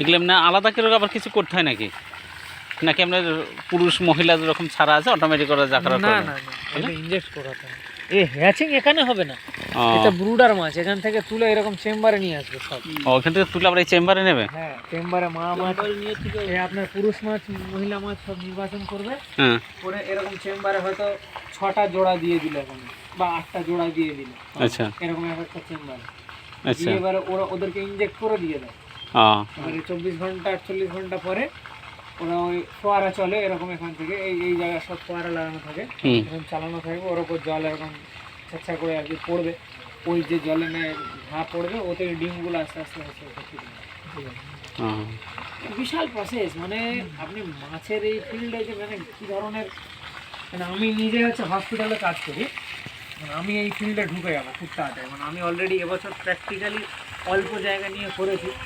এগুলো এমনি আলাদা করে আবার কিছু করতে হয় নাকি? নাকি আপনার পুরুষ মহিলা যেরকম ছাড়া আছে অটোমেটিক করে যা করার না না না ইনজেক্ট করাতে এ হ্যাচিং এখানে হবে না। এটা ব্রুডার মাছ এখান থেকে তুলে এরকম চেম্বারে নিয়ে আসবে সব। ও, ওখান থেকে তুলে আবার এই চেম্বারে নেবে? হ্যাঁ চেম্বারে মা মাছ এ আপনার পুরুষ মাছ মহিলা মাছ সব নির্বাচন করবে। হ্যাঁ। করে এরকম চেম্বারে হয়তো ছটা জোড়া দিয়ে দিল এখানে বা আটটা জোড়া দিয়ে দিল। আচ্ছা। এরকম একটা চেম্বারে আচ্ছা। এবারে ওরা ওদেরকে ইনজেক্ট করে দিয়ে দেয়। ও চব্বিশ ঘণ্টা আটচল্লিশ ঘণ্টা পরে ওরা ওই ফোয়ারা চলে এরকম এখান থেকে। এই এই জায়গায় সব ফোয়ারা লাগানো থাকে। এরকম চালানো থাকবে ওর ওপর জল এরকম ছেঁচা করে আর কি পড়বে। ওই যে জলে ঘা পড়বে ওতে ডিমগুলো আস্তে আস্তে আস্তে। ও, বিশাল প্রসেস মানে আপনি মাছের এই ফিল্ডে যে মানে কী ধরনের মানে আমি নিজে হচ্ছে হসপিটালে কাজ করি। মানে আমি এই ফিল্ডে ঢুকে যাব খুব তাড়াতাড়ি। মানে আমি অলরেডি এবছর প্র্যাকটিক্যালি অল্প জায়গা নিয়ে করেছি।